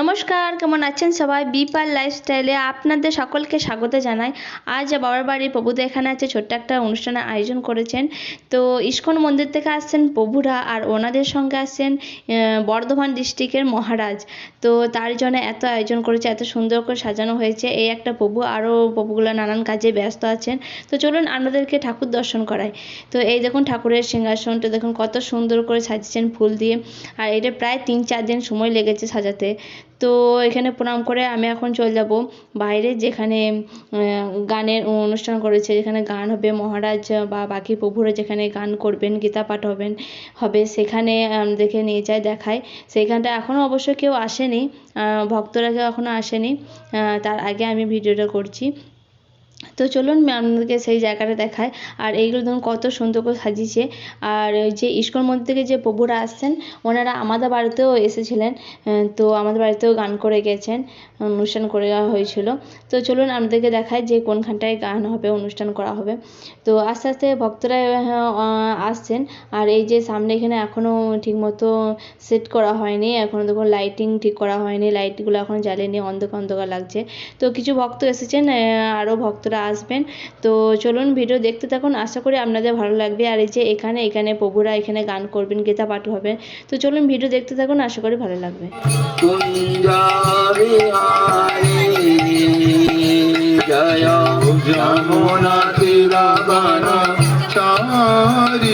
নমস্কার, কেমন আছেন সবাই? বিপাল লাইফস্টাইলে আপনাদের সকলকে স্বাগত জানাই। আজ বাবার বাড়ি প্রভুদা এখানে আছে ছোট্ট একটা অনুষ্ঠানের আয়োজন করেছেন। তো ইস্কন মন্দির থেকে আসছেন প্রভুরা আর ওনাদের সঙ্গে আসছেন বর্ধমান ডিস্ট্রিক্টের মহারাজ। তো তার জন্য এত আয়োজন করেছে, এত সুন্দর করে সাজানো হয়েছে। এই একটা প্রভু, আরও প্রভুগুলো নানান কাজে ব্যস্ত আছেন। তো চলুন আপনাদেরকে ঠাকুর দর্শন করাই। তো এই দেখুন ঠাকুরের সিংহাসনটা, দেখুন কত সুন্দর করে সাজিয়েছেন ফুল দিয়ে। আর এটা প্রায় তিন চার দিন সময় লেগেছে সাজাতে। তো এখানে প্রণাম করে আমি এখন চলে যাব বাইরে যেখানে গানের অনুষ্ঠান করেছে। যেখানে গান হবে মহারাজ বা বাকি প্রভুরা যেখানে গান করবেন, গীতা পাঠ হবেন, হবে সেখানে দেখে নিয়ে যায় দেখায়। সেখানটা এখনও অবশ্য কেউ আসেনি ভক্তরা কেউ এখনও আসেনি তার আগে আমি ভিডিওটা করছি। তো চলুন আপনাদেরকে সেই জায়গাটা দেখাই। আর এইগুলো দেখুন কত সুন্দর করে সাজিয়েছে। আর যে ইস্কন মন্দির থেকে যে প্রভুরা আসছেন, ওনারা আমাদের বাড়িতেও এসেছিলেন। তো আমাদের বাড়িতেও গান করে গেছেন, অনুষ্ঠান করে দেওয়া হয়েছিল। তো চলুন আপনাদেরকে দেখাই যে কোনখানটায় গান হবে, অনুষ্ঠান করা হবে। তো আস্তে আস্তে ভক্তরা আসছেন। আর এই যে সামনে এখানে এখনও ঠিকমতো সেট করা হয়নি। এখনও দেখুন লাইটিং ঠিক করা হয়নি। লাইটগুলো এখনও জ্বালেনি, অন্ধকার অন্ধকার লাগছে। তো কিছু ভক্ত এসেছেন আরও ভক্তরা আসবেন। তো চলুন ভিডিও দেখতে থাকুন। আশা করি আপনাদের ভালো লাগবে। আর এই যে এখানে এখানে প্রভুরা এখানে গান করবেন, গীতা পাঠ হবে। তো চলুন ভিডিও দেখতে থাকুন। আশা করি ভালো লাগবে। জয়। যমুনা, তারি জয়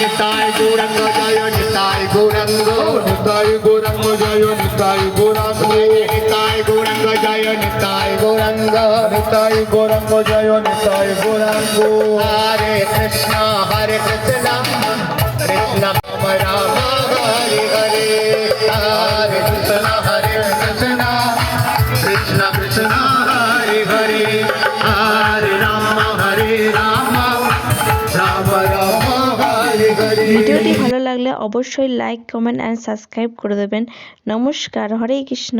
নিতাই গৌরাঙ্গ জয় নিতাই গৌরাঙ্গ নিতাই গৌরাঙ্গ জয় নিতাই গৌরাঙ্গ নিতাই গৌরাঙ্গ জয় নিতাই গৌরাঙ্গ নিতাই গৌরাঙ্গ জয় নিতাই গৌরাঙ্গ হরে কৃষ্ণ হরে কৃষ্ণ কৃষ্ণ রাম রাম ভিডিওটি ভালো লাগলে অবশ্যই লাইক কমেন্ট অ্যান্ড সাবস্ক্রাইব করে দেবেন। নমস্কার হরে কৃষ্ণ।